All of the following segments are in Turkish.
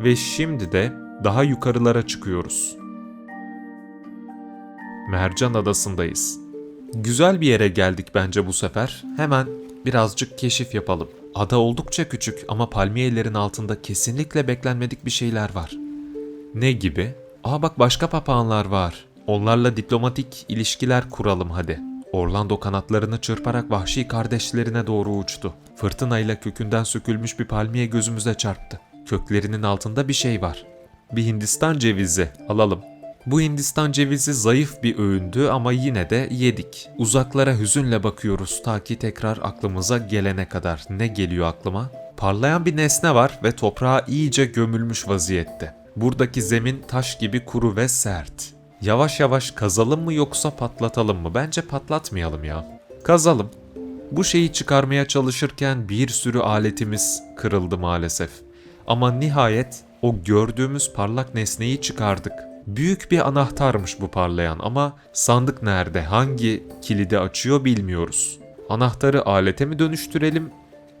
Ve şimdi de daha yukarılara çıkıyoruz. Mercan Adası'ndayız. Güzel bir yere geldik bence bu sefer. Hemen birazcık keşif yapalım. Ada oldukça küçük ama palmiyelerin altında kesinlikle beklenmedik bir şeyler var. Ne gibi? Aa bak başka papağanlar var. Onlarla diplomatik ilişkiler kuralım hadi. Orlando kanatlarını çırparak vahşi kardeşlerine doğru uçtu. Fırtınayla kökünden sökülmüş bir palmiye gözümüze çarptı. Köklerinin altında bir şey var. Bir Hindistan cevizi alalım. Bu Hindistan cevizi zayıf bir öğündü ama yine de yedik. Uzaklara hüzünle bakıyoruz ta ki tekrar aklımıza gelene kadar. Ne geliyor aklıma? Parlayan bir nesne var ve toprağa iyice gömülmüş vaziyette. Buradaki zemin taş gibi kuru ve sert. Yavaş yavaş kazalım mı yoksa patlatalım mı? Bence patlatmayalım ya. Kazalım. Bu şeyi çıkarmaya çalışırken bir sürü aletimiz kırıldı maalesef. Ama nihayet o gördüğümüz parlak nesneyi çıkardık. Büyük bir anahtarmış bu parlayan ama sandık nerede, hangi kilidi açıyor bilmiyoruz. Anahtarı alete mi dönüştürelim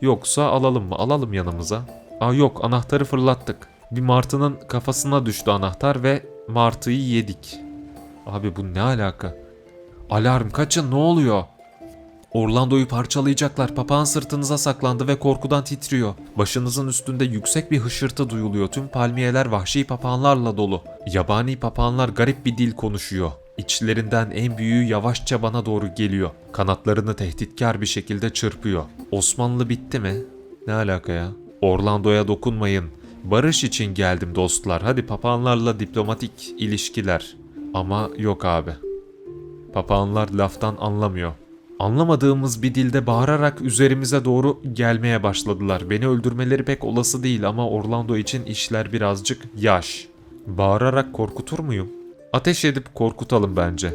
yoksa alalım mı? Alalım yanımıza. Aa yok anahtarı fırlattık. Bir martının kafasına düştü anahtar ve martıyı yedik. Abi bu ne alaka? Alarm kaçın ne oluyor? Orlando'yu parçalayacaklar. Papağan sırtınıza saklandı ve korkudan titriyor. Başınızın üstünde yüksek bir hışırtı duyuluyor. Tüm palmiyeler vahşi papağanlarla dolu. Yabani papağanlar garip bir dil konuşuyor. İçlerinden en büyüğü yavaşça bana doğru geliyor. Kanatlarını tehditkar bir şekilde çırpıyor. Osmanlı bitti mi? Ne alaka ya? Orlando'ya dokunmayın. Barış için geldim dostlar. Hadi papağanlarla diplomatik ilişkiler. Ama yok abi. Papağanlar laftan anlamıyor. Anlamadığımız bir dilde bağırarak üzerimize doğru gelmeye başladılar. Beni öldürmeleri pek olası değil ama Orlando için işler birazcık yaş. Bağırarak korkutur muyum? Ateş edip korkutalım bence.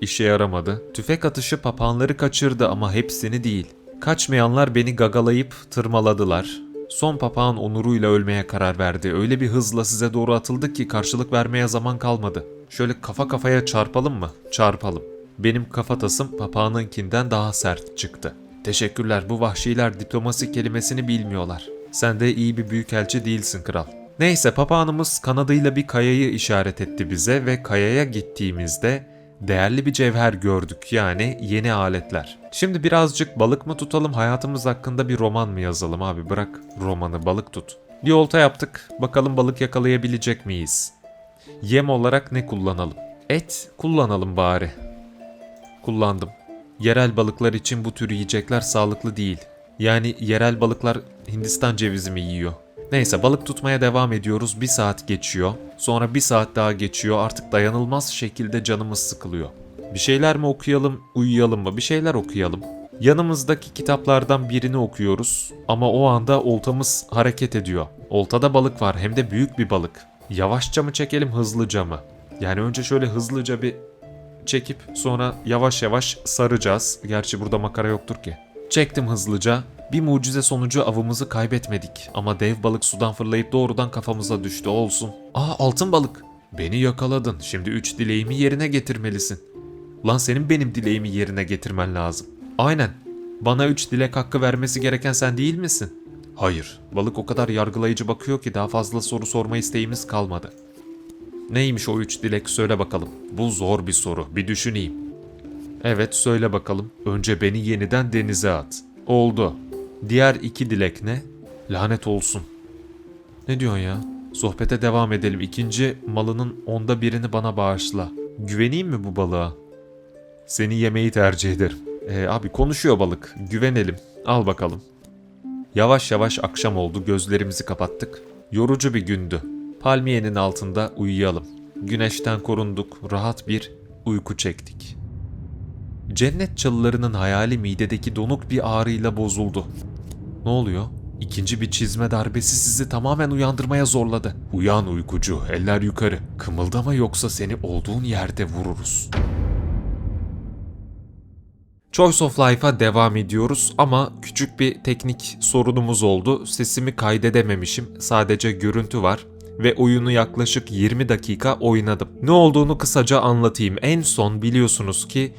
İşe yaramadı. Tüfek atışı papağanları kaçırdı ama hepsini değil. Kaçmayanlar beni gagalayıp tırmaladılar. Son papağan onuruyla ölmeye karar verdi. Öyle bir hızla size doğru atıldı ki karşılık vermeye zaman kalmadı. Şöyle kafa kafaya çarpalım mı? Çarpalım. Benim kafatasım papağanınkinden daha sert çıktı. Teşekkürler bu vahşiler diplomasi kelimesini bilmiyorlar. Sen de iyi bir büyükelçi değilsin kral. Neyse papağanımız kanadıyla bir kayayı işaret etti bize ve kayaya gittiğimizde değerli bir cevher gördük yani yeni aletler. Şimdi birazcık balık mı tutalım hayatımız hakkında bir roman mı yazalım abi bırak romanı balık tut. Bir olta yaptık bakalım balık yakalayabilecek miyiz? Yem olarak ne kullanalım? Et kullanalım bari. Kullandım. Yerel balıklar için bu tür yiyecekler sağlıklı değil. Yani yerel balıklar Hindistan cevizi mi yiyor? Neyse balık tutmaya devam ediyoruz. Bir saat geçiyor. Sonra bir saat daha geçiyor. Artık dayanılmaz şekilde canımız sıkılıyor. Bir şeyler mi okuyalım, uyuyalım mı? Bir şeyler okuyalım. Yanımızdaki kitaplardan birini okuyoruz ama o anda oltamız hareket ediyor. Oltada balık var hem de büyük bir balık. Yavaşça mı çekelim hızlıca mı? Yani önce şöyle hızlıca bir çekip sonra yavaş yavaş saracağız. Gerçi burada makara yoktur ki. Çektim hızlıca. Bir mucize sonucu avımızı kaybetmedik. Ama dev balık sudan fırlayıp doğrudan kafamıza düştü olsun. Aa altın balık. Beni yakaladın. Şimdi üç dileğimi yerine getirmelisin. Lan senin benim dileğimi yerine getirmen lazım. Aynen. Bana üç dilek hakkı vermesi gereken sen değil misin? Hayır. Balık o kadar yargılayıcı bakıyor ki daha fazla soru sorma isteğimiz kalmadı. Neymiş o üç dilek söyle bakalım. Bu zor bir soru. Bir düşüneyim. Evet söyle bakalım. Önce beni yeniden denize at. Oldu. Diğer iki dilek ne? Lanet olsun. Ne diyorsun ya? Sohbete devam edelim. İkinci malının onda birini bana bağışla. Güveneyim mi bu balığa? Seni yemeyi tercih ederim. Ee, abi konuşuyor balık. Güvenelim. Al bakalım. Yavaş yavaş akşam oldu. Gözlerimizi kapattık. Yorucu bir gündü. Palmiyenin altında uyuyalım. Güneşten korunduk. Rahat bir uyku çektik. Cennet çalılarının hayali midedeki donuk bir ağrıyla bozuldu. Ne oluyor? İkinci bir çizme darbesi sizi tamamen uyandırmaya zorladı. Uyan uykucu, eller yukarı. Kımıldama yoksa seni olduğun yerde vururuz. Choice of Life'a devam ediyoruz ama küçük bir teknik sorunumuz oldu. Sesimi kaydedememişim. Sadece görüntü var ve oyunu yaklaşık 20 dakika oynadım. Ne olduğunu kısaca anlatayım. En son biliyorsunuz ki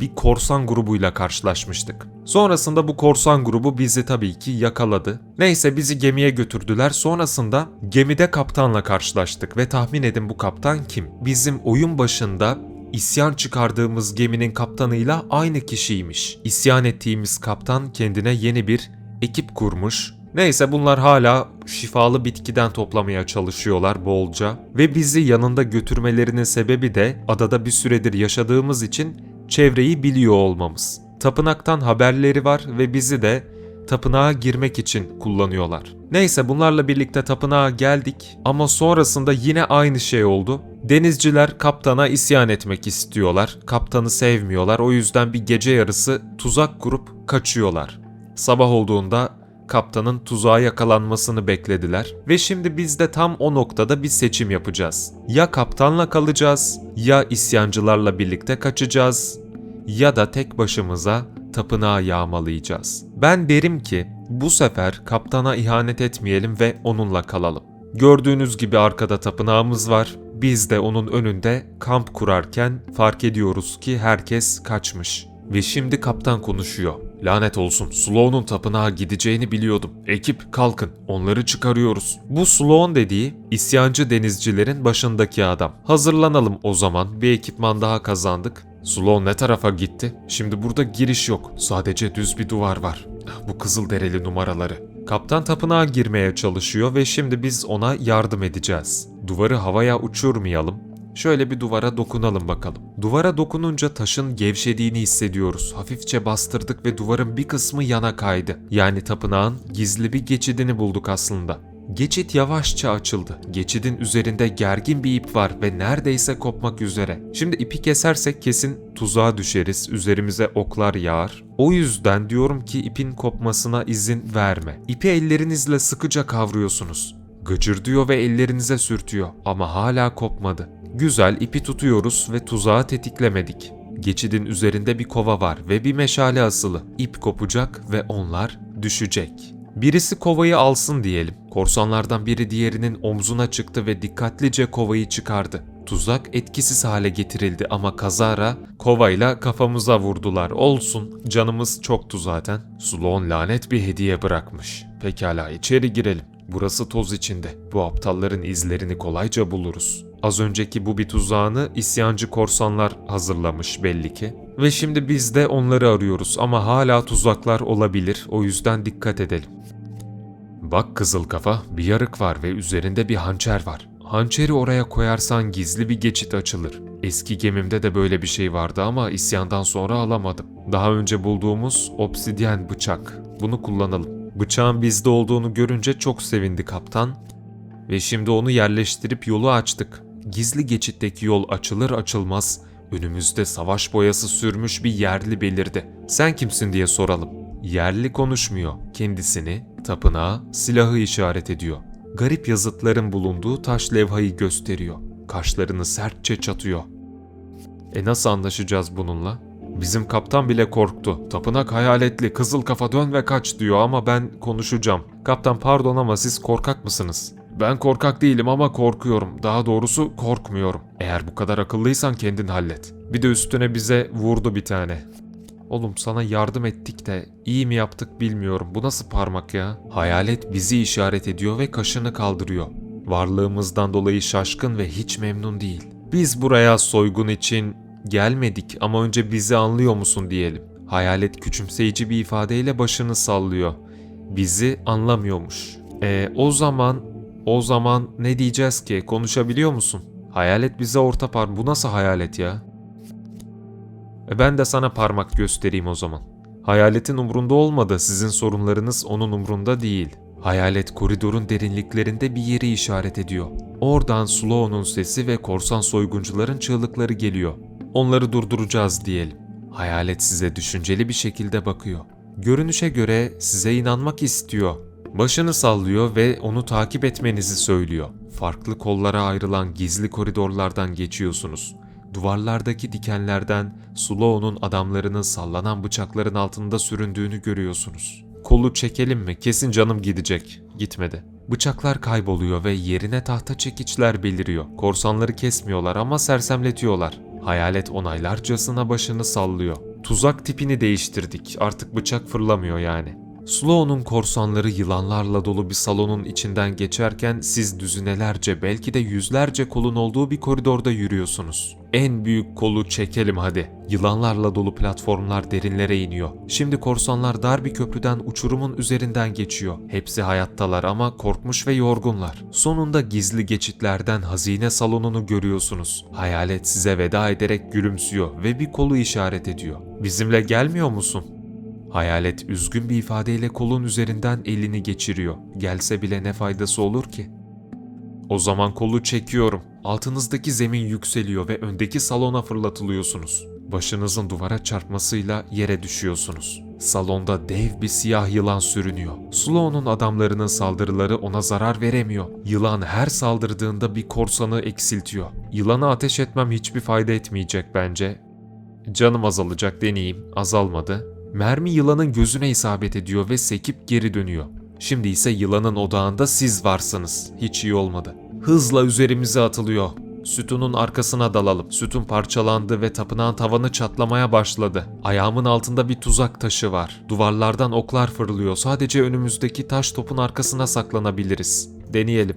bir korsan grubuyla karşılaşmıştık. Sonrasında bu korsan grubu bizi tabii ki yakaladı. Neyse bizi gemiye götürdüler. Sonrasında gemide kaptanla karşılaştık ve tahmin edin bu kaptan kim? Bizim oyun başında isyan çıkardığımız geminin kaptanıyla aynı kişiymiş. İsyan ettiğimiz kaptan kendine yeni bir ekip kurmuş. Neyse bunlar hala şifalı bitkiden toplamaya çalışıyorlar bolca ve bizi yanında götürmelerinin sebebi de adada bir süredir yaşadığımız için çevreyi biliyor olmamız. Tapınaktan haberleri var ve bizi de tapınağa girmek için kullanıyorlar. Neyse bunlarla birlikte tapınağa geldik ama sonrasında yine aynı şey oldu. Denizciler kaptana isyan etmek istiyorlar. Kaptanı sevmiyorlar. O yüzden bir gece yarısı tuzak kurup kaçıyorlar. Sabah olduğunda kaptanın tuzağa yakalanmasını beklediler ve şimdi biz de tam o noktada bir seçim yapacağız. Ya kaptanla kalacağız, ya isyancılarla birlikte kaçacağız ya da tek başımıza tapınağı yağmalayacağız. Ben derim ki bu sefer kaptana ihanet etmeyelim ve onunla kalalım. Gördüğünüz gibi arkada tapınağımız var. Biz de onun önünde kamp kurarken fark ediyoruz ki herkes kaçmış. Ve şimdi kaptan konuşuyor. Lanet olsun, Sloan'un tapınağa gideceğini biliyordum. Ekip kalkın, onları çıkarıyoruz. Bu Sloan dediği isyancı denizcilerin başındaki adam. Hazırlanalım o zaman, bir ekipman daha kazandık. Sloan ne tarafa gitti? Şimdi burada giriş yok, sadece düz bir duvar var. Bu kızıl dereli numaraları. Kaptan tapınağa girmeye çalışıyor ve şimdi biz ona yardım edeceğiz. Duvarı havaya uçurmayalım. Şöyle bir duvara dokunalım bakalım. Duvara dokununca taşın gevşediğini hissediyoruz. Hafifçe bastırdık ve duvarın bir kısmı yana kaydı. Yani tapınağın gizli bir geçidini bulduk aslında. Geçit yavaşça açıldı. Geçidin üzerinde gergin bir ip var ve neredeyse kopmak üzere. Şimdi ipi kesersek kesin tuzağa düşeriz, üzerimize oklar yağar. O yüzden diyorum ki ipin kopmasına izin verme. İpi ellerinizle sıkıca kavruyorsunuz. Gıcırdıyor ve ellerinize sürtüyor ama hala kopmadı. Güzel ipi tutuyoruz ve tuzağı tetiklemedik. Geçidin üzerinde bir kova var ve bir meşale asılı. İp kopacak ve onlar düşecek. Birisi kovayı alsın diyelim. Korsanlardan biri diğerinin omzuna çıktı ve dikkatlice kovayı çıkardı. Tuzak etkisiz hale getirildi ama kazara kovayla kafamıza vurdular. Olsun, canımız çoktu zaten. Sloan lanet bir hediye bırakmış. Pekala içeri girelim. Burası toz içinde. Bu aptalların izlerini kolayca buluruz. Az önceki bu bir tuzağını isyancı korsanlar hazırlamış belli ki. Ve şimdi biz de onları arıyoruz ama hala tuzaklar olabilir. O yüzden dikkat edelim. Bak kızıl kafa, bir yarık var ve üzerinde bir hançer var. Hançeri oraya koyarsan gizli bir geçit açılır. Eski gemimde de böyle bir şey vardı ama isyandan sonra alamadım. Daha önce bulduğumuz obsidyen bıçak. Bunu kullanalım. Bıçağın bizde olduğunu görünce çok sevindi kaptan ve şimdi onu yerleştirip yolu açtık. Gizli geçitteki yol açılır açılmaz önümüzde savaş boyası sürmüş bir yerli belirdi. Sen kimsin diye soralım. Yerli konuşmuyor. Kendisini, tapınağı, silahı işaret ediyor. Garip yazıtların bulunduğu taş levhayı gösteriyor. Kaşlarını sertçe çatıyor. E nasıl anlaşacağız bununla? Bizim kaptan bile korktu. Tapınak hayaletli, kızıl kafa dön ve kaç diyor ama ben konuşacağım. Kaptan pardon ama siz korkak mısınız? Ben korkak değilim ama korkuyorum. Daha doğrusu korkmuyorum. Eğer bu kadar akıllıysan kendin hallet. Bir de üstüne bize vurdu bir tane. Oğlum sana yardım ettik de iyi mi yaptık bilmiyorum. Bu nasıl parmak ya? Hayalet bizi işaret ediyor ve kaşını kaldırıyor. Varlığımızdan dolayı şaşkın ve hiç memnun değil. Biz buraya soygun için gelmedik ama önce bizi anlıyor musun diyelim. Hayalet küçümseyici bir ifadeyle başını sallıyor. Bizi anlamıyormuş. E o zaman o zaman ne diyeceğiz ki? Konuşabiliyor musun? Hayalet bize orta par. Bu nasıl hayalet ya? E ben de sana parmak göstereyim o zaman. Hayaletin umrunda olmadı. Sizin sorunlarınız onun umrunda değil. Hayalet koridorun derinliklerinde bir yeri işaret ediyor. Oradan Sloan'un sesi ve korsan soyguncuların çığlıkları geliyor. Onları durduracağız diyelim. Hayalet size düşünceli bir şekilde bakıyor. Görünüşe göre size inanmak istiyor. Başını sallıyor ve onu takip etmenizi söylüyor. Farklı kollara ayrılan gizli koridorlardan geçiyorsunuz. Duvarlardaki dikenlerden Sloan'un adamlarının sallanan bıçakların altında süründüğünü görüyorsunuz. Kolu çekelim mi? Kesin canım gidecek. Gitmedi. Bıçaklar kayboluyor ve yerine tahta çekiçler beliriyor. Korsanları kesmiyorlar ama sersemletiyorlar. Hayalet onaylarcasına başını sallıyor. Tuzak tipini değiştirdik. Artık bıçak fırlamıyor yani. Sloan'un korsanları yılanlarla dolu bir salonun içinden geçerken siz düzinelerce belki de yüzlerce kolun olduğu bir koridorda yürüyorsunuz. En büyük kolu çekelim hadi. Yılanlarla dolu platformlar derinlere iniyor. Şimdi korsanlar dar bir köprüden uçurumun üzerinden geçiyor. Hepsi hayattalar ama korkmuş ve yorgunlar. Sonunda gizli geçitlerden hazine salonunu görüyorsunuz. Hayalet size veda ederek gülümsüyor ve bir kolu işaret ediyor. Bizimle gelmiyor musun? Hayalet üzgün bir ifadeyle kolun üzerinden elini geçiriyor. Gelse bile ne faydası olur ki? O zaman kolu çekiyorum. Altınızdaki zemin yükseliyor ve öndeki salona fırlatılıyorsunuz. Başınızın duvara çarpmasıyla yere düşüyorsunuz. Salonda dev bir siyah yılan sürünüyor. Sloan'un adamlarının saldırıları ona zarar veremiyor. Yılan her saldırdığında bir korsanı eksiltiyor. Yılana ateş etmem hiçbir fayda etmeyecek bence. Canım azalacak deneyeyim. Azalmadı. Mermi yılanın gözüne isabet ediyor ve sekip geri dönüyor. Şimdi ise yılanın odağında siz varsınız. Hiç iyi olmadı. Hızla üzerimize atılıyor. Sütunun arkasına dalalım. Sütun parçalandı ve tapınağın tavanı çatlamaya başladı. Ayağımın altında bir tuzak taşı var. Duvarlardan oklar fırlıyor. Sadece önümüzdeki taş topun arkasına saklanabiliriz. Deneyelim.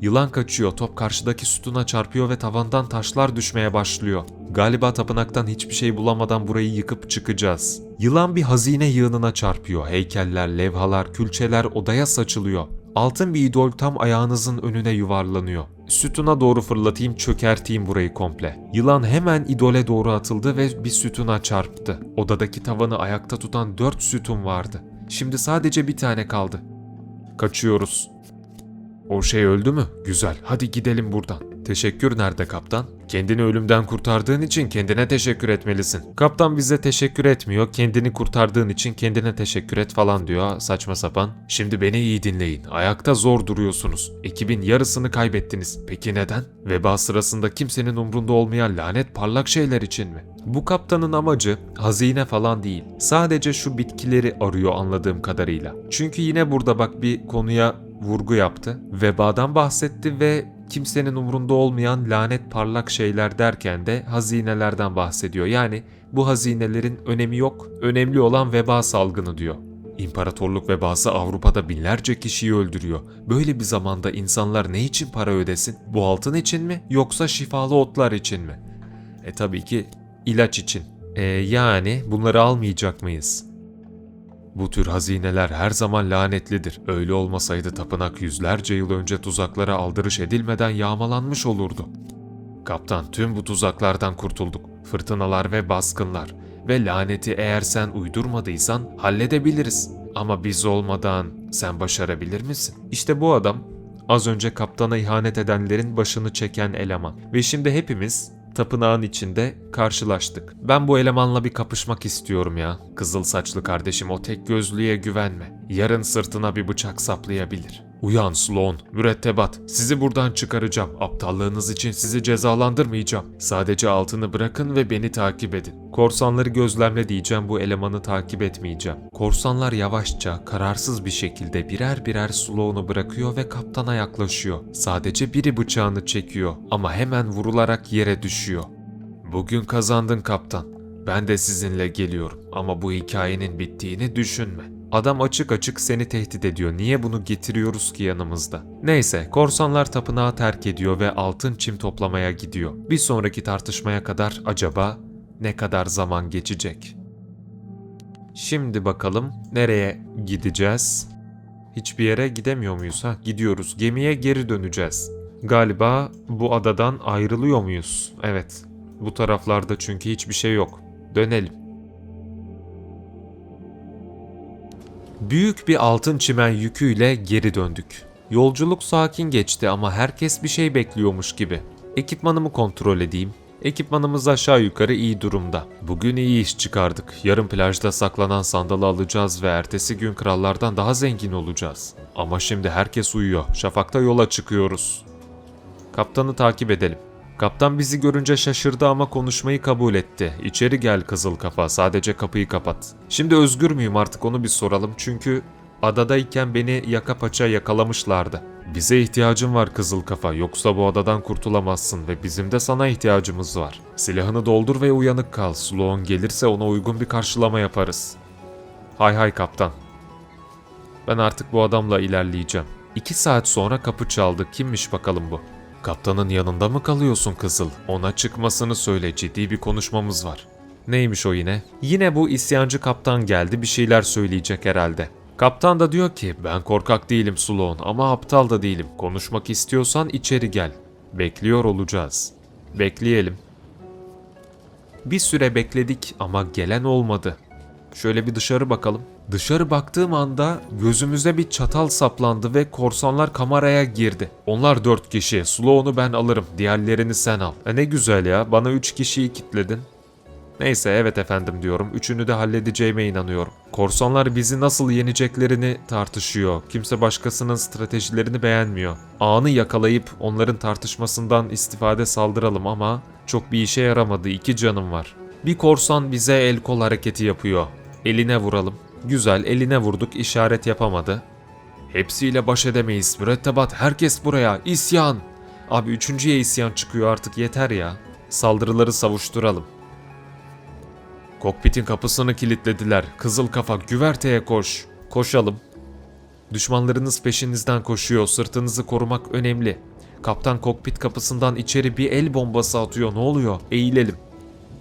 Yılan kaçıyor, top karşıdaki sütuna çarpıyor ve tavandan taşlar düşmeye başlıyor. Galiba tapınaktan hiçbir şey bulamadan burayı yıkıp çıkacağız. Yılan bir hazine yığınına çarpıyor. Heykeller, levhalar, külçeler odaya saçılıyor. Altın bir idol tam ayağınızın önüne yuvarlanıyor. Sütuna doğru fırlatayım, çökerteyim burayı komple. Yılan hemen idole doğru atıldı ve bir sütuna çarptı. Odadaki tavanı ayakta tutan dört sütun vardı. Şimdi sadece bir tane kaldı. Kaçıyoruz. O şey öldü mü? Güzel. Hadi gidelim buradan. Teşekkür nerede kaptan? Kendini ölümden kurtardığın için kendine teşekkür etmelisin. Kaptan bize teşekkür etmiyor. Kendini kurtardığın için kendine teşekkür et falan diyor. Saçma sapan. Şimdi beni iyi dinleyin. Ayakta zor duruyorsunuz. Ekibin yarısını kaybettiniz. Peki neden? Veba sırasında kimsenin umrunda olmayan lanet parlak şeyler için mi? Bu kaptanın amacı hazine falan değil. Sadece şu bitkileri arıyor anladığım kadarıyla. Çünkü yine burada bak bir konuya vurgu yaptı. Vebadan bahsetti ve kimsenin umrunda olmayan lanet parlak şeyler derken de hazinelerden bahsediyor. Yani bu hazinelerin önemi yok, önemli olan veba salgını diyor. İmparatorluk vebası Avrupa'da binlerce kişiyi öldürüyor. Böyle bir zamanda insanlar ne için para ödesin? Bu altın için mi yoksa şifalı otlar için mi? E tabii ki ilaç için. E yani bunları almayacak mıyız? Bu tür hazineler her zaman lanetlidir. Öyle olmasaydı tapınak yüzlerce yıl önce tuzaklara aldırış edilmeden yağmalanmış olurdu. Kaptan tüm bu tuzaklardan kurtulduk. Fırtınalar ve baskınlar ve laneti eğer sen uydurmadıysan halledebiliriz. Ama biz olmadan sen başarabilir misin? İşte bu adam az önce kaptana ihanet edenlerin başını çeken eleman. Ve şimdi hepimiz tapınağın içinde karşılaştık. Ben bu elemanla bir kapışmak istiyorum ya. Kızıl saçlı kardeşim o tek gözlüye güvenme. Yarın sırtına bir bıçak saplayabilir. Uyan Sloan, mürettebat. Sizi buradan çıkaracağım. Aptallığınız için sizi cezalandırmayacağım. Sadece altını bırakın ve beni takip edin. Korsanları gözlemle diyeceğim bu elemanı takip etmeyeceğim. Korsanlar yavaşça, kararsız bir şekilde birer birer Sloan'u bırakıyor ve kaptana yaklaşıyor. Sadece biri bıçağını çekiyor ama hemen vurularak yere düşüyor. Bugün kazandın kaptan. Ben de sizinle geliyorum ama bu hikayenin bittiğini düşünme. Adam açık açık seni tehdit ediyor. Niye bunu getiriyoruz ki yanımızda? Neyse, korsanlar tapınağı terk ediyor ve altın çim toplamaya gidiyor. Bir sonraki tartışmaya kadar acaba ne kadar zaman geçecek? Şimdi bakalım nereye gideceğiz? Hiçbir yere gidemiyor muyuz ha? Gidiyoruz. Gemiye geri döneceğiz. Galiba bu adadan ayrılıyor muyuz? Evet. Bu taraflarda çünkü hiçbir şey yok. Dönelim. Büyük bir altın çimen yüküyle geri döndük. Yolculuk sakin geçti ama herkes bir şey bekliyormuş gibi. Ekipmanımı kontrol edeyim. Ekipmanımız aşağı yukarı iyi durumda. Bugün iyi iş çıkardık. Yarın plajda saklanan sandalı alacağız ve ertesi gün krallardan daha zengin olacağız. Ama şimdi herkes uyuyor. Şafakta yola çıkıyoruz. Kaptanı takip edelim. Kaptan bizi görünce şaşırdı ama konuşmayı kabul etti. İçeri gel kızıl kafa, sadece kapıyı kapat. Şimdi özgür müyüm artık onu bir soralım çünkü adadayken beni yaka paça yakalamışlardı. Bize ihtiyacın var kızıl kafa yoksa bu adadan kurtulamazsın ve bizim de sana ihtiyacımız var. Silahını doldur ve uyanık kal. Sloan gelirse ona uygun bir karşılama yaparız. Hay hay kaptan. Ben artık bu adamla ilerleyeceğim. İki saat sonra kapı çaldı. Kimmiş bakalım bu? Kaptanın yanında mı kalıyorsun kızıl? Ona çıkmasını söyle ciddi bir konuşmamız var. Neymiş o yine? Yine bu isyancı kaptan geldi bir şeyler söyleyecek herhalde. Kaptan da diyor ki ben korkak değilim Sloan ama aptal da değilim. Konuşmak istiyorsan içeri gel. Bekliyor olacağız. Bekleyelim. Bir süre bekledik ama gelen olmadı. Şöyle bir dışarı bakalım. Dışarı baktığım anda gözümüze bir çatal saplandı ve korsanlar kameraya girdi. Onlar dört kişi. Sloan'u ben alırım. Diğerlerini sen al. E ne güzel ya. Bana üç kişiyi kitledin. Neyse evet efendim diyorum. Üçünü de halledeceğime inanıyorum. Korsanlar bizi nasıl yeneceklerini tartışıyor. Kimse başkasının stratejilerini beğenmiyor. Anı yakalayıp onların tartışmasından istifade saldıralım ama çok bir işe yaramadı. İki canım var. Bir korsan bize el kol hareketi yapıyor. Eline vuralım. Güzel eline vurduk işaret yapamadı. Hepsiyle baş edemeyiz. Mürettebat herkes buraya. İsyan. Abi üçüncüye isyan çıkıyor artık yeter ya. Saldırıları savuşturalım. Kokpitin kapısını kilitlediler. Kızıl kafa güverteye koş. Koşalım. Düşmanlarınız peşinizden koşuyor. Sırtınızı korumak önemli. Kaptan kokpit kapısından içeri bir el bombası atıyor. Ne oluyor? Eğilelim.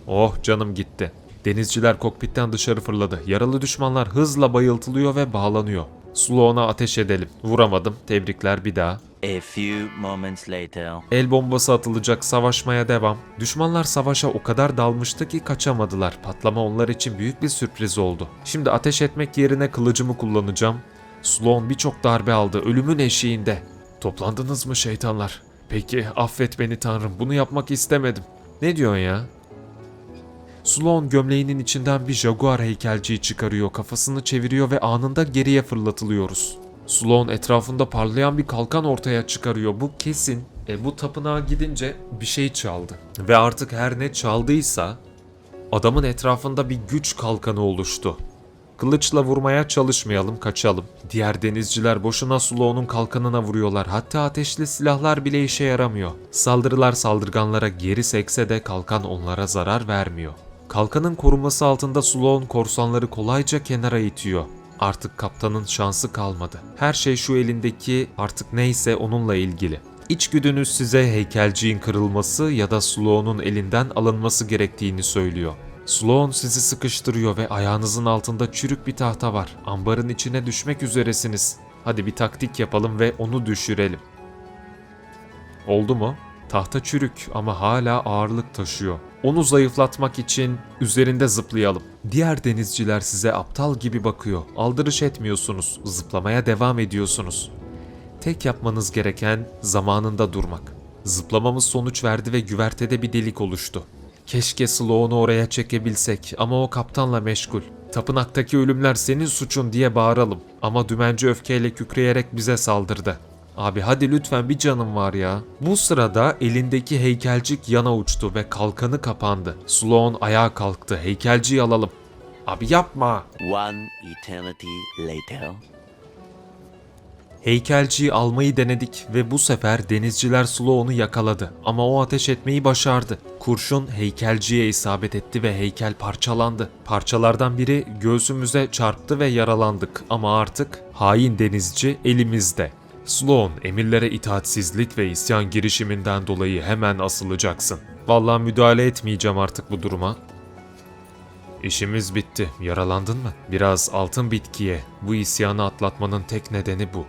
Oh canım gitti. Denizciler kokpitten dışarı fırladı. Yaralı düşmanlar hızla bayıltılıyor ve bağlanıyor. Sloan'a ateş edelim. Vuramadım. Tebrikler bir daha. A few moments later. El bombası atılacak, savaşmaya devam. Düşmanlar savaşa o kadar dalmıştı ki kaçamadılar. Patlama onlar için büyük bir sürpriz oldu. Şimdi ateş etmek yerine kılıcımı kullanacağım. Sloan birçok darbe aldı, ölümün eşiğinde. Toplandınız mı şeytanlar? Peki, affet beni tanrım, bunu yapmak istemedim. Ne diyorsun ya? Sloan gömleğinin içinden bir jaguar heykelciyi çıkarıyor, kafasını çeviriyor ve anında geriye fırlatılıyoruz. Sloan etrafında parlayan bir kalkan ortaya çıkarıyor. Bu kesin. E, bu tapınağa gidince bir şey çaldı. Ve artık her ne çaldıysa adamın etrafında bir güç kalkanı oluştu. Kılıçla vurmaya çalışmayalım, kaçalım. Diğer denizciler boşuna Sloan'un kalkanına vuruyorlar. Hatta ateşli silahlar bile işe yaramıyor. Saldırılar saldırganlara geri sekse de kalkan onlara zarar vermiyor. Kalkanın koruması altında Sloan korsanları kolayca kenara itiyor. Artık kaptanın şansı kalmadı. Her şey şu elindeki artık neyse onunla ilgili. İçgüdünüz size heykelciğin kırılması ya da Sloan'un elinden alınması gerektiğini söylüyor. Sloan sizi sıkıştırıyor ve ayağınızın altında çürük bir tahta var. Ambarın içine düşmek üzeresiniz. Hadi bir taktik yapalım ve onu düşürelim. Oldu mu? Tahta çürük ama hala ağırlık taşıyor. Onu zayıflatmak için üzerinde zıplayalım. Diğer denizciler size aptal gibi bakıyor. Aldırış etmiyorsunuz. Zıplamaya devam ediyorsunuz. Tek yapmanız gereken zamanında durmak. Zıplamamız sonuç verdi ve güvertede bir delik oluştu. Keşke Sloan'u oraya çekebilsek ama o kaptanla meşgul. Tapınaktaki ölümler senin suçun diye bağıralım. Ama dümenci öfkeyle kükreyerek bize saldırdı. Abi hadi lütfen bir canım var ya. Bu sırada elindeki heykelcik yana uçtu ve kalkanı kapandı. Sloan ayağa kalktı. Heykelciyi alalım. Abi yapma. One eternity later. Heykelciyi almayı denedik ve bu sefer denizciler Sloan'u yakaladı. Ama o ateş etmeyi başardı. Kurşun heykelciye isabet etti ve heykel parçalandı. Parçalardan biri göğsümüze çarptı ve yaralandık. Ama artık hain denizci elimizde. Sloan, emirlere itaatsizlik ve isyan girişiminden dolayı hemen asılacaksın. Vallahi müdahale etmeyeceğim artık bu duruma. İşimiz bitti. Yaralandın mı? Biraz altın bitkiye. Bu isyanı atlatmanın tek nedeni bu.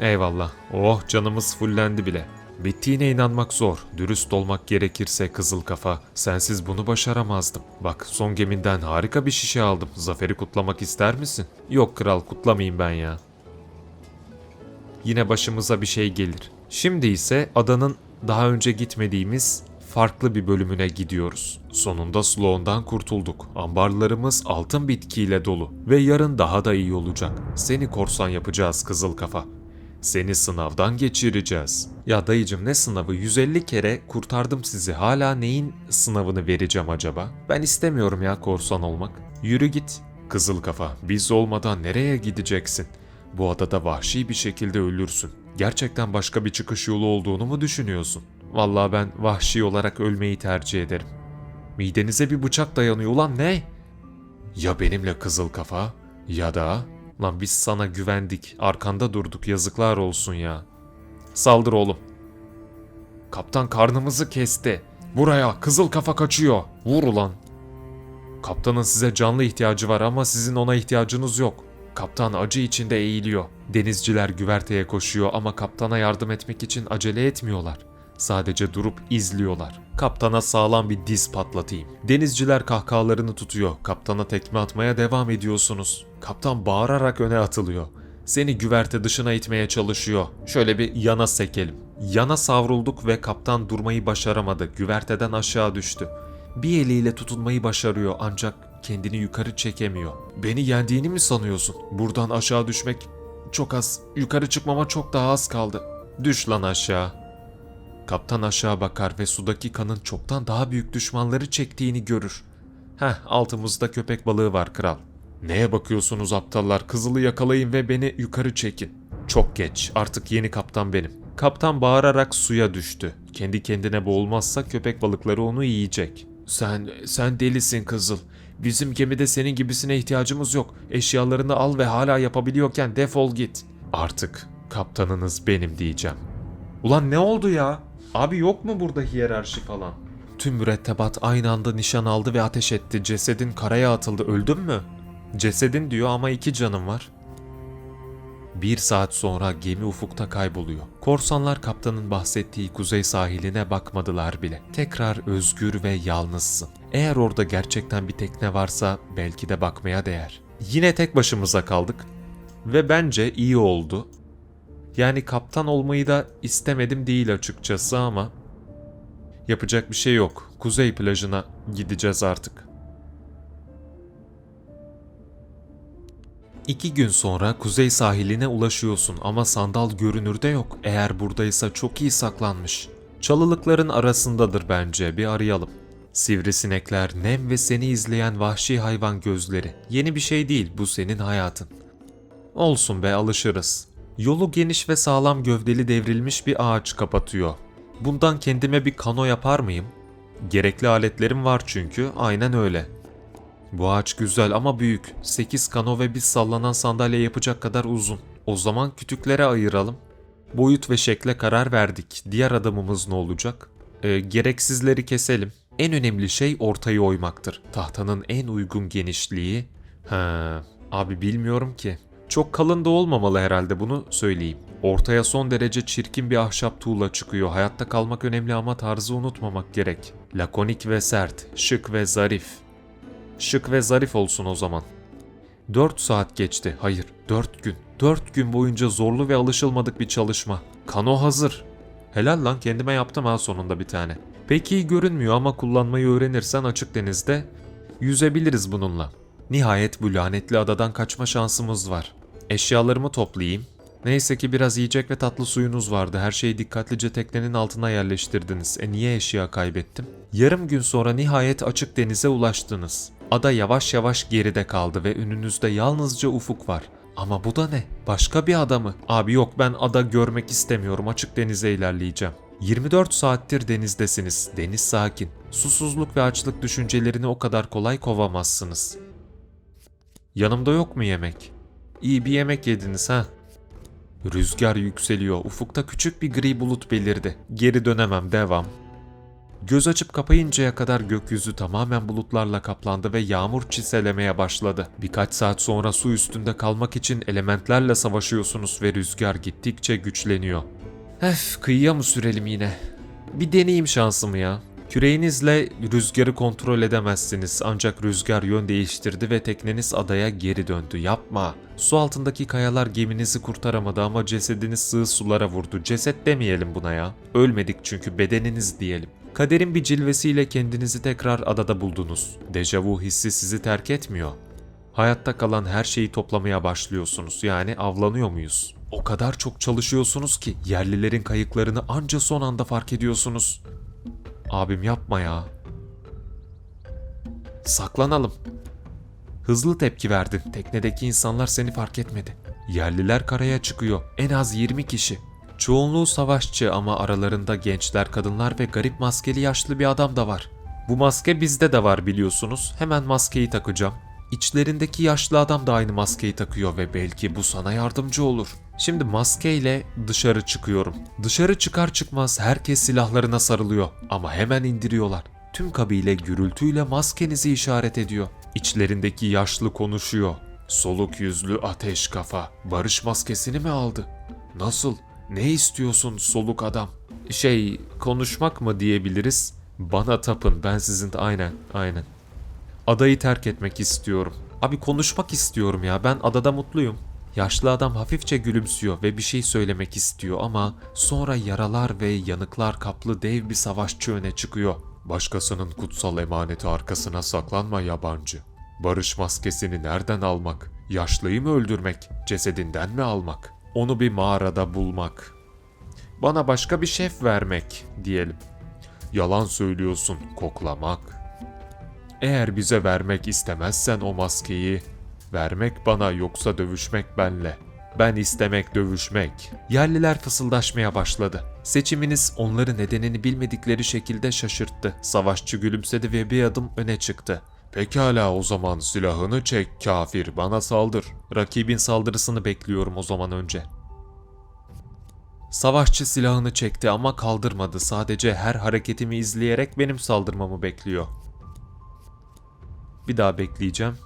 Eyvallah. Oh canımız fullendi bile. Bittiğine inanmak zor. Dürüst olmak gerekirse kızıl kafa. Sensiz bunu başaramazdım. Bak son geminden harika bir şişe aldım. Zaferi kutlamak ister misin? Yok kral kutlamayayım ben ya. Yine başımıza bir şey gelir. Şimdi ise adanın daha önce gitmediğimiz farklı bir bölümüne gidiyoruz. Sonunda Sloan'dan kurtulduk. Ambarlarımız altın bitkiyle dolu ve yarın daha da iyi olacak. Seni korsan yapacağız kızıl kafa. Seni sınavdan geçireceğiz. Ya dayıcım ne sınavı? 150 kere kurtardım sizi. Hala neyin sınavını vereceğim acaba? Ben istemiyorum ya korsan olmak. Yürü git. Kızıl kafa, biz olmadan nereye gideceksin? Bu adada vahşi bir şekilde ölürsün. Gerçekten başka bir çıkış yolu olduğunu mu düşünüyorsun? Vallahi ben vahşi olarak ölmeyi tercih ederim. Midenize bir bıçak dayanıyor ulan ne? Ya benimle kızıl kafa ya da... Lan biz sana güvendik, arkanda durduk yazıklar olsun ya. Saldır oğlum. Kaptan karnımızı kesti. Buraya kızıl kafa kaçıyor. Vur ulan. Kaptanın size canlı ihtiyacı var ama sizin ona ihtiyacınız yok. Kaptan acı içinde eğiliyor. Denizciler güverteye koşuyor ama kaptana yardım etmek için acele etmiyorlar. Sadece durup izliyorlar. Kaptana sağlam bir diz patlatayım. Denizciler kahkahalarını tutuyor. Kaptana tekme atmaya devam ediyorsunuz. Kaptan bağırarak öne atılıyor. Seni güverte dışına itmeye çalışıyor. Şöyle bir yana sekelim. Yana savrulduk ve kaptan durmayı başaramadı. Güverteden aşağı düştü. Bir eliyle tutunmayı başarıyor ancak kendini yukarı çekemiyor. Beni yendiğini mi sanıyorsun? Buradan aşağı düşmek çok az. Yukarı çıkmama çok daha az kaldı. Düş lan aşağı. Kaptan aşağı bakar ve sudaki kanın çoktan daha büyük düşmanları çektiğini görür. Heh altımızda köpek balığı var kral. Neye bakıyorsunuz aptallar? Kızılı yakalayın ve beni yukarı çekin. Çok geç. Artık yeni kaptan benim. Kaptan bağırarak suya düştü. Kendi kendine boğulmazsa köpek balıkları onu yiyecek. Sen, sen delisin kızıl. Bizim gemide senin gibisine ihtiyacımız yok. Eşyalarını al ve hala yapabiliyorken defol git. Artık kaptanınız benim diyeceğim. Ulan ne oldu ya? Abi yok mu burada hiyerarşi falan? Tüm mürettebat aynı anda nişan aldı ve ateş etti. Cesedin karaya atıldı. Öldün mü? Cesedin diyor ama iki canım var. Bir saat sonra gemi ufukta kayboluyor. Korsanlar kaptanın bahsettiği kuzey sahiline bakmadılar bile. Tekrar özgür ve yalnızsın. Eğer orada gerçekten bir tekne varsa belki de bakmaya değer. Yine tek başımıza kaldık. Ve bence iyi oldu. Yani kaptan olmayı da istemedim değil açıkçası ama yapacak bir şey yok. Kuzey plajına gideceğiz artık. İki gün sonra kuzey sahiline ulaşıyorsun ama sandal görünürde yok. Eğer buradaysa çok iyi saklanmış. Çalılıkların arasındadır bence bir arayalım. Sivrisinekler, nem ve seni izleyen vahşi hayvan gözleri. Yeni bir şey değil bu senin hayatın. Olsun be alışırız. Yolu geniş ve sağlam gövdeli devrilmiş bir ağaç kapatıyor. Bundan kendime bir kano yapar mıyım? Gerekli aletlerim var çünkü aynen öyle. Bu ağaç güzel ama büyük. 8 kano ve bir sallanan sandalye yapacak kadar uzun. O zaman kütüklere ayıralım. Boyut ve şekle karar verdik. Diğer adamımız ne olacak? Ee, gereksizleri keselim. En önemli şey ortayı oymaktır. Tahtanın en uygun genişliği... Ha, abi bilmiyorum ki. Çok kalın da olmamalı herhalde bunu söyleyeyim. Ortaya son derece çirkin bir ahşap tuğla çıkıyor. Hayatta kalmak önemli ama tarzı unutmamak gerek. Lakonik ve sert, şık ve zarif. Şık ve zarif olsun o zaman. 4 saat geçti. Hayır, 4 gün. 4 gün boyunca zorlu ve alışılmadık bir çalışma. Kano hazır. Helal lan kendime yaptım ha sonunda bir tane. Pek iyi görünmüyor ama kullanmayı öğrenirsen açık denizde yüzebiliriz bununla. Nihayet bu lanetli adadan kaçma şansımız var. Eşyalarımı toplayayım. Neyse ki biraz yiyecek ve tatlı suyunuz vardı. Her şeyi dikkatlice teknenin altına yerleştirdiniz. E niye eşya kaybettim? Yarım gün sonra nihayet açık denize ulaştınız. Ada yavaş yavaş geride kaldı ve önünüzde yalnızca ufuk var. Ama bu da ne? Başka bir ada mı? Abi yok ben ada görmek istemiyorum. Açık denize ilerleyeceğim. 24 saattir denizdesiniz. Deniz sakin. Susuzluk ve açlık düşüncelerini o kadar kolay kovamazsınız. Yanımda yok mu yemek? İyi bir yemek yediniz ha. Rüzgar yükseliyor. Ufukta küçük bir gri bulut belirdi. Geri dönemem. Devam. Göz açıp kapayıncaya kadar gökyüzü tamamen bulutlarla kaplandı ve yağmur çiselemeye başladı. Birkaç saat sonra su üstünde kalmak için elementlerle savaşıyorsunuz ve rüzgar gittikçe güçleniyor. Ef, kıyıya mı sürelim yine? Bir deneyeyim şansımı ya. Küreğinizle rüzgarı kontrol edemezsiniz ancak rüzgar yön değiştirdi ve tekneniz adaya geri döndü. Yapma. Su altındaki kayalar geminizi kurtaramadı ama cesediniz sığ sulara vurdu. Ceset demeyelim buna ya. Ölmedik çünkü bedeniniz diyelim. Kaderin bir cilvesiyle kendinizi tekrar adada buldunuz. Dejavu hissi sizi terk etmiyor. Hayatta kalan her şeyi toplamaya başlıyorsunuz. Yani avlanıyor muyuz? O kadar çok çalışıyorsunuz ki yerlilerin kayıklarını anca son anda fark ediyorsunuz. Abim yapma ya. Saklanalım. Hızlı tepki verdin. Teknedeki insanlar seni fark etmedi. Yerliler karaya çıkıyor. En az 20 kişi. Çoğunluğu savaşçı ama aralarında gençler, kadınlar ve garip maskeli yaşlı bir adam da var. Bu maske bizde de var biliyorsunuz. Hemen maskeyi takacağım. İçlerindeki yaşlı adam da aynı maskeyi takıyor ve belki bu sana yardımcı olur. Şimdi maskeyle dışarı çıkıyorum. Dışarı çıkar çıkmaz herkes silahlarına sarılıyor ama hemen indiriyorlar. Tüm kabile gürültüyle maskenizi işaret ediyor. İçlerindeki yaşlı konuşuyor. Soluk yüzlü ateş kafa barış maskesini mi aldı? Nasıl? Ne istiyorsun soluk adam? Şey konuşmak mı diyebiliriz? Bana tapın ben sizin aynen aynen. Adayı terk etmek istiyorum. Abi konuşmak istiyorum ya. Ben adada mutluyum. Yaşlı adam hafifçe gülümsüyor ve bir şey söylemek istiyor ama sonra yaralar ve yanıklar kaplı dev bir savaşçı öne çıkıyor. Başkasının kutsal emaneti arkasına saklanma yabancı. Barış maskesini nereden almak? Yaşlıyı mı öldürmek? Cesedinden mi almak? Onu bir mağarada bulmak. Bana başka bir şef vermek diyelim. Yalan söylüyorsun koklamak. Eğer bize vermek istemezsen o maskeyi, vermek bana yoksa dövüşmek benle. Ben istemek dövüşmek. Yerliler fısıldaşmaya başladı. Seçiminiz onları nedenini bilmedikleri şekilde şaşırttı. Savaşçı gülümsedi ve bir adım öne çıktı. Pekala o zaman silahını çek kafir bana saldır. Rakibin saldırısını bekliyorum o zaman önce. Savaşçı silahını çekti ama kaldırmadı. Sadece her hareketimi izleyerek benim saldırmamı bekliyor. Bir daha bekleyeceğim.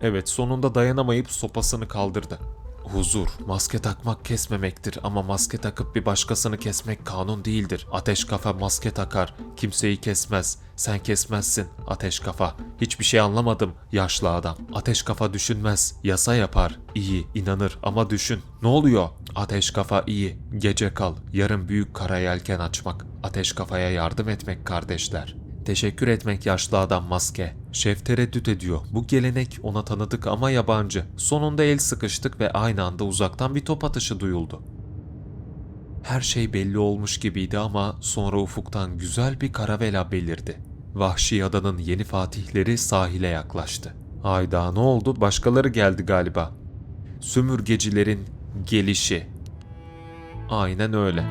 Evet sonunda dayanamayıp sopasını kaldırdı. Huzur, maske takmak kesmemektir ama maske takıp bir başkasını kesmek kanun değildir. Ateş kafa maske takar, kimseyi kesmez. Sen kesmezsin, ateş kafa. Hiçbir şey anlamadım, yaşlı adam. Ateş kafa düşünmez, yasa yapar. İyi, inanır ama düşün. Ne oluyor? Ateş kafa iyi, gece kal, yarın büyük kara yelken açmak. Ateş kafaya yardım etmek kardeşler. Teşekkür etmek yaşlı adam maske. Şef tereddüt ediyor. Bu gelenek ona tanıdık ama yabancı. Sonunda el sıkıştık ve aynı anda uzaktan bir top atışı duyuldu. Her şey belli olmuş gibiydi ama sonra ufuktan güzel bir karavela belirdi. Vahşi adanın yeni fatihleri sahile yaklaştı. Hayda ne oldu? Başkaları geldi galiba. Sömürgecilerin gelişi. Aynen öyle.